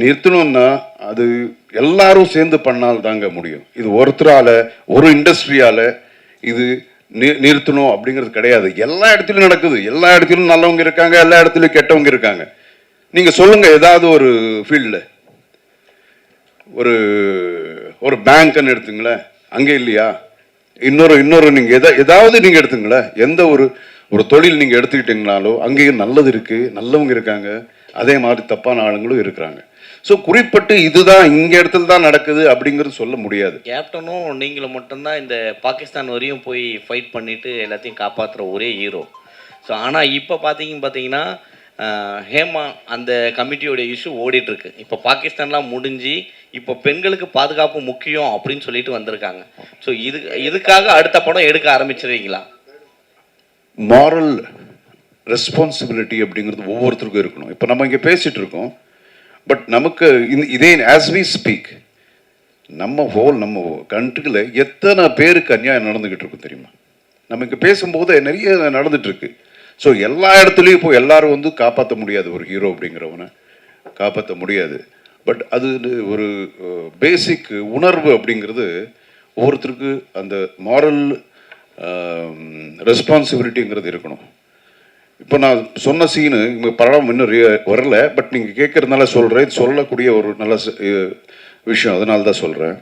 நிறுத்தணும்னா அது எல்லாரும் சேர்ந்து பண்ணால் தாங்க முடியும். இது ஒருத்தரால ஒரு இண்டஸ்ட்ரியால இது நிறுத்தணும் அப்படிங்கிறது கிடையாது. எல்லா இடத்துலையும் நடக்குது. எல்லா இடத்துலையும் நல்லவங்க இருக்காங்க எல்லா இடத்துலையும் கெட்டவங்க இருக்காங்க. நீங்க சொல்லுங்க ஏதாவது ஒரு ஃபீல்டில் ஒரு ஒரு பேங்க்னு எடுத்துங்களேன். அங்கே இல்லையா? இன்னொரு இன்னொரு நீங்க எதா ஏதாவது நீங்க எடுத்துங்களேன். எந்த ஒரு ஒரு தொழில் நீங்க எடுத்துக்கிட்டீங்கனாலும் அங்கேயும் நல்லது இருக்கு நல்லவங்க இருக்காங்க. அதே மாதிரி தப்பான ஆளுங்களும் இருக்கிறாங்க. ஸோ குறிப்பிட்டு இதுதான் இங்க இடத்துல தான் நடக்குது அப்படிங்கிறது சொல்ல முடியாது. கேப்டனும் நீங்களும் மட்டும்தான் இந்த பாகிஸ்தான் வரையும் போய் ஃபைட் பண்ணிட்டு எல்லாத்தையும் காப்பாற்றுற ஒரே ஹீரோ ஸோ ஆனால் இப்போ பார்த்தீங்க பார்த்தீங்கன்னா ஹேமா அந்த கமிட்டியோட இஷ்யூ ஓடிட்டு இருக்கு இப்போ பாகிஸ்தான்லாம் முடிஞ்சு இப்போ பெண்களுக்கு பாதுகாப்பு முக்கியம் அப்படின்னு சொல்லிட்டு வந்திருக்காங்க. ஸோ இது இதுக்காக அடுத்த படம் எடுக்க ஆரம்பிச்சிருவீங்களா? மாரல் ரெஸ்பான்சிபிலிட்டி அப்படிங்கிறது ஒவ்வொருத்தருக்கும் இருக்கணும். இப்போ நம்ம இங்கே பேசிட்டு இருக்கோம். பட் நமக்கு இதே ஆஸ் வி ஸ்பீக் நம்ம ஹோல் நம்ம கண்ட்ரியில் எத்தனை பேருக்கு அநியாயம் நடந்துக்கிட்டு இருக்கும் தெரியுமா? நம்ம இங்கே பேசும்போது நிறைய நடந்துட்டுருக்கு. ஸோ எல்லா இடத்துலையும் இப்போ எல்லாரும் வந்து காப்பாற்ற முடியாது. ஒரு ஹீரோ அப்படிங்கிறவனை காப்பாற்ற முடியாது. பட் அது ஒரு பேசிக் உணர்வு அப்படிங்கிறது ஒவ்வொருத்தருக்கு அந்த மாரல் ரெஸ்பான்சிபிலிட்டிங்கிறது இருக்கணும். இப்போ நான் சொன்ன சீனு இங்கே படம் இன்னும் வரல பட் நீங்கள் கேட்கறதுனால சொல்கிறேன் சொல்லக்கூடிய ஒரு நல்ல விஷயம். அதனால தான் சொல்கிறேன்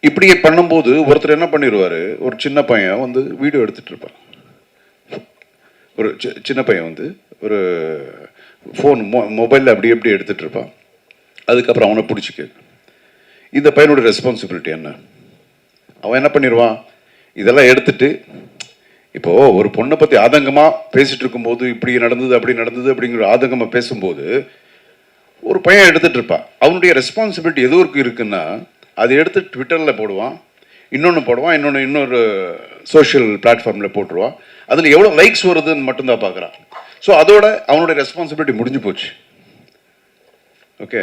இப்படியே பண்ணும்போது ஒருத்தர் என்ன பண்ணிடுவார் ஒரு சின்ன பையன் வந்து வீடியோ எடுத்துகிட்டு இருப்பான். ஒரு சி- சின்ன பையன் வந்து ஒரு ஃபோன் மொ மொபைலில் அப்படி எப்படி எடுத்துகிட்டு இருப்பான். அதுக்கப்புறம் அவனை பிடிச்சிக்க இந்த பையனோட ரெஸ்பான்சிபிலிட்டி என்ன? அவன் என்ன பண்ணிடுவான் இதெல்லாம் எடுத்துட்டு இப்போ ஒரு பொண்ணை பத்தி ஆதங்கமா பேசிட்டு இருக்கும்போது இப்படி நடந்தது அப்படி நடந்தது அப்படிங்கிற ஆதங்கமா பேசும்போது ஒரு பையன் எடுத்துட்டு இருப்பான். அவனுடைய ரெஸ்பான்சிபிலிட்டி எது வரைக்கும் இருக்குன்னா அதை எடுத்து ட்விட்டரில் போடுவான் இன்னொன்று போடுவான் இன்னொன்று இன்னொரு சோஷியல் பிளாட்ஃபார்மில் போட்டுருவான். அதில் எவ்வளோ லைக்ஸ் வருதுன்னு மட்டும்தான் பார்க்குறான். ஸோ அதோட அவனுடைய ரெஸ்பான்சிபிலிட்டி முடிஞ்சு போச்சு. ஓகே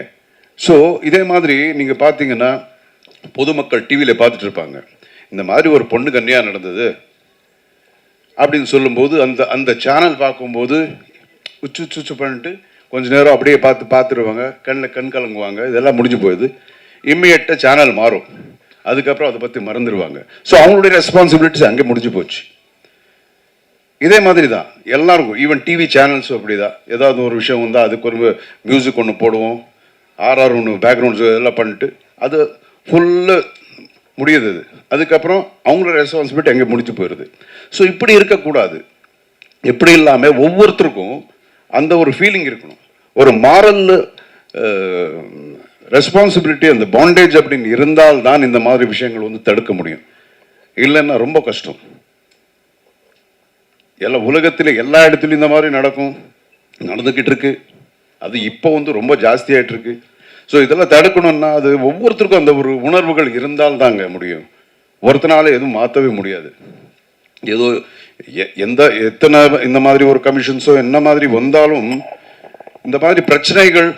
ஸோ இதே மாதிரி நீங்கள் பார்த்தீங்கன்னா பொதுமக்கள் டிவியில் பார்த்துட்டு இருப்பாங்க. இந்த மாதிரி ஒரு பொண்ணு கன்னியாக நடந்தது. அப்படின்னு சொல்லும்போது அந்த அந்த சேனல் பார்க்கும்போது உச்சு உச்சு உச்சு பண்ணிட்டு கொஞ்ச நேரம் அப்படியே பார்த்து பார்த்துருவாங்க. கண்ணில் கண் கலங்குவாங்க. இதெல்லாம் முடிஞ்சு போயிடுது. இம்மிடியட்டாக சேனல் மாறும். அதுக்கப்புறம் அதை பற்றி மறந்துடுவாங்க ஸோ அவங்களுடைய ரெஸ்பான்சிபிலிட்டிஸ் அங்கே முடிஞ்சு போச்சு. இதே மாதிரி தான். எல்லாருக்கும் ஈவன் டிவி சேனல்ஸும் அப்படி தான் ஏதாவது ஒரு விஷயம் வந்தால் அதுக்கு ஒரு மியூசிக் ஒன்று போடுவோம். ஆர்ஆர் ஒன்று பேக்ரவுண்ட்ஸ் இதெல்லாம் பண்ணிட்டு அது ஃபுல்லு முடியுது அது. அதுக்கப்புறம் அவங்களோட ரெஸ்பான்சிபிலிட்டி அங்கே முடிச்சு போயிடுது ஸோ இப்படி இருக்கக்கூடாது. எப்படி இல்லாமல் ஒவ்வொருத்தருக்கும் அந்த ஒரு ஃபீலிங் இருக்கணும். ஒரு மாரல் ரெஸ்பான்சிபிலிட்டி அந்த பாண்டேஜ் அப்படின்னு இருந்தால் தான் இந்த மாதிரி விஷயங்கள் வந்து தடுக்க முடியும். இல்லைன்னா ரொம்ப கஷ்டம். எல்லா உலகத்தில் எல்லா இடத்துலையும் இந்த மாதிரி நடக்கும். நடந்துக்கிட்டு இருக்கு. அது இப்போ வந்து ரொம்ப ஜாஸ்தியாகிட்டு இருக்கு. ஸோ இதெல்லாம் தடுக்கணும்னா அது ஒவ்வொருத்தருக்கும் அந்த ஒரு உணர்வுகள் இருந்தால் தாங்க முடியும். ஒருத்தனால எதுவும் மாற்றவே முடியாது. ஏதோ எ- எந்த எத்தனை இந்த மாதிரி ஒரு கமிஷன்ஸோ என்ன மாதிரி வந்தாலும் இந்த மாதிரி பிரச்சனைகள்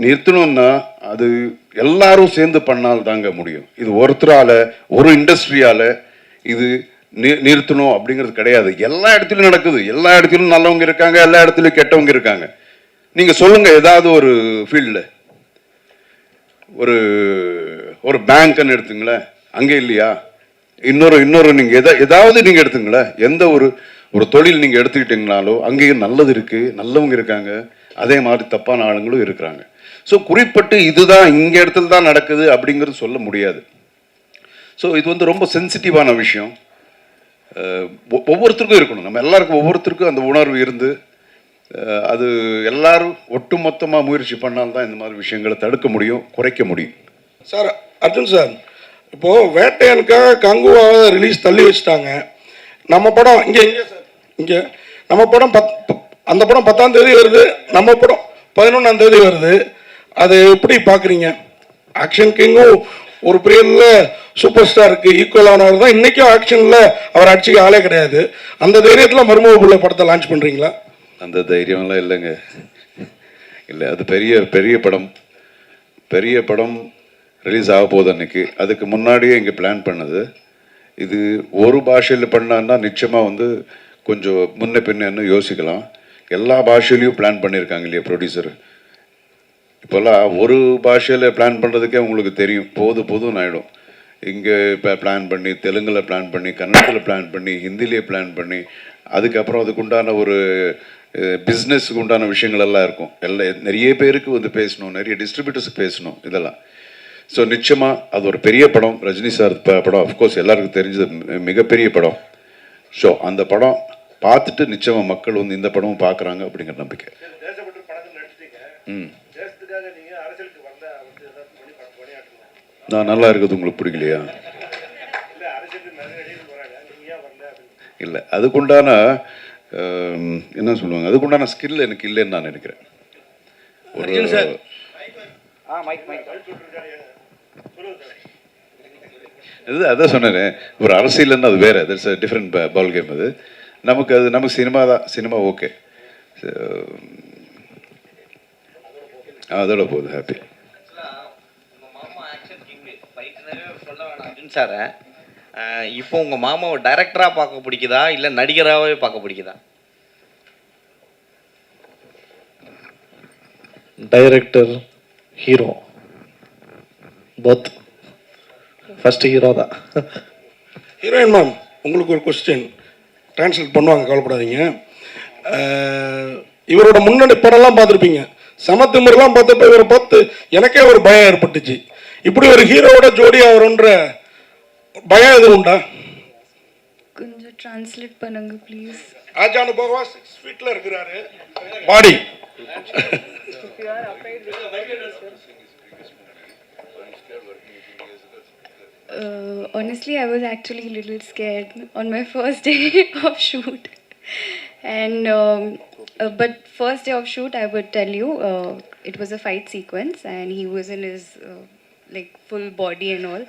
நிறுத்தணும்னா அது எல்லாரும் சேர்ந்து பண்ணால் தாங்க முடியும். இது ஒருத்தரால ஒரு இண்டஸ்ட்ரியால இது நிறுத்தணும் அப்படிங்கிறது கிடையாது. எல்லா இடத்துலையும் நடக்குது. எல்லா இடத்துலையும் நல்லவங்க இருக்காங்க எல்லா இடத்துலையும் கெட்டவங்க இருக்காங்க. நீங்க சொல்லுங்க ஏதாவது ஒரு ஃபீல்டில் ஒரு ஒரு பேங்க்னு எடுத்துங்களேன். அங்கே இல்லையா? இன்னொரு இன்னொரு நீங்கள் எதா ஏதாவது நீங்கள் எடுத்துங்களேன். எந்த ஒரு ஒரு தொழில் நீங்கள் எடுத்துக்கிட்டீங்கனாலோ அங்கேயும் நல்லது இருக்குது நல்லவங்க இருக்காங்க. அதே மாதிரி தப்பான ஆளுங்களும் இருக்கிறாங்க. ஸோ குறிப்பிட்டு இதுதான் இங்கே இடத்துல தான் நடக்குது அப்படிங்கிறது சொல்ல முடியாது. ஸோ இது வந்து ரொம்ப சென்சிட்டிவான விஷயம். ஒவ்வொருத்தருக்கும் இருக்கணும். நம்ம எல்லாருக்கும் ஒவ்வொருத்தருக்கும் அந்த உணர்வு இருந்து அது எல்லாரும் ஒட்டுமொத்தமாக முயற்சி பண்ணால்தான் இந்த மாதிரி விஷயங்களை தடுக்க முடியும் குறைக்க முடியும். சார் அர்ஜுன் சார் இப்போது வேட்டையனுக்காக கங்குவாவை ரிலீஸ் தள்ளி வச்சுட்டாங்க. நம்ம படம் இங்கே இங்கே சார் இங்கே. நம்ம படம் பத் அந்த படம் பத்தாம் தேதி வருது நம்ம படம் பதினொன்றாம் தேதி வருது. அது எப்படி பார்க்குறீங்க ஆக்ஷன் கிங்கும் ஒரு பெரிய சூப்பர் ஸ்டாருக்கு ஈக்குவலானவர் தான். இன்றைக்கும் ஆக்ஷனில் அவர் அடிச்சுக்க ஆளே கிடையாது. அந்த தைரியத்தில் மருமக பிள்ளை படத்தை லான்ச் பண்ணுறீங்களா அந்த தைரியம்லாம் இல்லைங்க. இல்லை அது பெரிய பெரிய படம். பெரிய படம் ரிலீஸ் ஆக போகுது அன்னைக்கு. அதுக்கு முன்னாடியே இங்கே பிளான் பண்ணது. இது ஒரு பாஷையில் பண்ணான்னா நிச்சயமாக வந்து கொஞ்சம் முன்ன பின்னன்னு யோசிக்கலாம். எல்லா பாஷையிலையும் பிளான் பண்ணியிருக்காங்க இல்லையா ப்ரொடியூசர் இப்போல்லாம் ஒரு பாஷையில் பிளான் பண்ணுறதுக்கே உங்களுக்கு தெரியும். போது போதும் ஆகிடும் இங்கே இப்போ பிளான் பண்ணி தெலுங்கில் பிளான் பண்ணி கன்னடத்தில் பிளான் பண்ணி ஹிந்திலேயே பிளான் பண்ணி அதுக்கப்புறம் அதுக்குண்டான ஒரு பிஸ்னஸ்க்கு உண்டான விஷயங்கள் எல்லாம் இருக்கும். எல்லாம் நிறைய பேருக்கு வந்து பேசணும் நிறைய டிஸ்ட்ரிபியூட்டர்ஸுக்கு பேசணும் இதெல்லாம். ஸோ நிச்சயமாக அது ஒரு பெரிய படம். ரஜினி சார் படம் அஃப்கோர்ஸ் எல்லாருக்கும் தெரிஞ்சது மிகப்பெரிய படம். ஸோ அந்த படம் பார்த்துட்டு நிச்சயமாக மக்கள் வந்து இந்த படமும் பார்க்குறாங்க அப்படிங்கிற நம்பிக்கை. ம். நான் நல்லா இருக்கிறது உங்களுக்கு பிடிக்கலையா இல்லை அதுக்குண்டான என்ன சொல்லுவாங்க? அதுக்குண்டான ஸ்கில் எனக்கு இல்லைன்னு நான் நினைக்கிறேன். ஒரு இது அதான் சொன்னேனே ஒரு அரசியல்னு அது வேற. தட்ஸ் டிஃப்ரெண்ட் பால் கேம் அது. நமக்கு அது நமக்கு சினிமா தான். சினிமா ஓகே அதோட போகுது ஹாப்பி சாரை. இப்போ உங்க மாமாவை டைரக்டரா பார்க்க பிடிக்குதா? இல்ல நடிகராகவே பார்க்க பிடிக்குதா? Director hero both first hero தான். ஹீரோயின் மேம் உங்களுக்கு ஒரு கொஸ்டின் ட்ரான்ஸ்லேட் பண்ணுவாங்க கவலைப்படாதீங்க. இவரோட முன்னாடி படம்லாம் பார்த்துருப்பீங்க. சமத்திமர்லாம் பார்த்தப்ப இவரை பார்த்து எனக்கே ஒரு பயம் ஏற்பட்டுச்சு. இப்படி ஒரு ஹீரோவோட ஜோடியாக வரும்ன்ற பயம் எதுவும் உண்டா கொஞ்சம் ட்ரான்ஸ்லேட் பண்ணுங்க ப்ளீஸ் ஆஜானு பகவா சிக்ஸ் ஃபீட்டில் இருக்கிறாரு பாடி Uh, honestly, I was actually a little scared on my first day of shoot. And um, uh, but first day of shoot, I would tell you, uh, it was a fight sequence, and he was in his uh, like full body and all.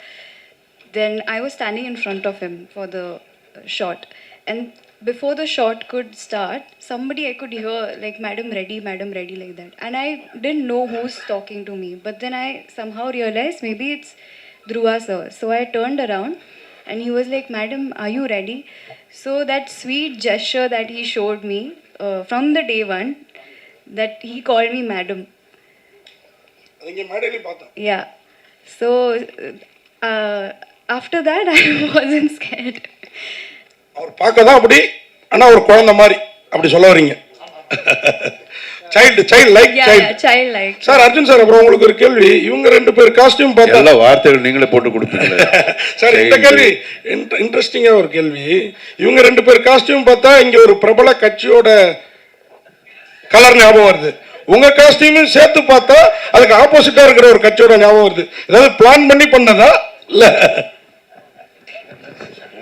then I was standing in front of him for the uh, shot. And before the shot could start, somebody I could hear, like, Madam ready, Madam ready, like that. And I didn't know who's talking to me. But then I somehow realized maybe it's Dhruva sir. So I turned around and he was like, Madam, are you ready? So that sweet gesture that he showed me uh, from the day one, that he called me Madam. Yeah. So. Uh, after that, I wasn't scared. அவர் பார்க்க தான் அப்படி ஆனால் ஒரு குழந்தை மாதிரி அப்படி சொல்ல வரீங்க. Child child like child childlike. Sir Arjun sir அப்புறம் உங்களுக்கு ஒரு கேள்வி. இவங்க ரெண்டு பேர் காஸ்டியூம் பார்த்தா எல்லா வார்த்தைகள் நீங்களே போட்டு கொடுப்பீங்களே சார் இந்த கேள்வி இன்ட்ரெஸ்டிங்காக ஒரு கேள்வி. இவங்க ரெண்டு பேர் காஸ்டியூம் பார்த்தா இங்க ஒரு பிரபல கட்சியோட கலர் ஞாபகம் வருது. உங்க காஸ்டியூமும் சேர்த்து பார்த்தா அதுக்கு ஆப்போசிட்டா இருக்கிற ஒரு கட்சியோட ஞாபகம் வருது. ஏதாவது பிளான் பண்ணி பண்ணதா? இல்ல.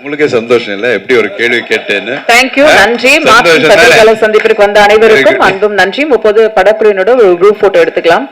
உங்களுக்கே சந்தோஷம் இல்லை? எப்படி ஒரு கேள்வி கேட்டேன்னு? தேங்க்யூ நன்றி. மார்டின்? பத்திரிகையாளர் சந்திப்பிற்கு வந்த அனைவருக்கும். அன்பும் நன்றி முப்பது படக்குழுவினோட ஒரு குரூப் போட்டோ எடுத்துக்கலாம்.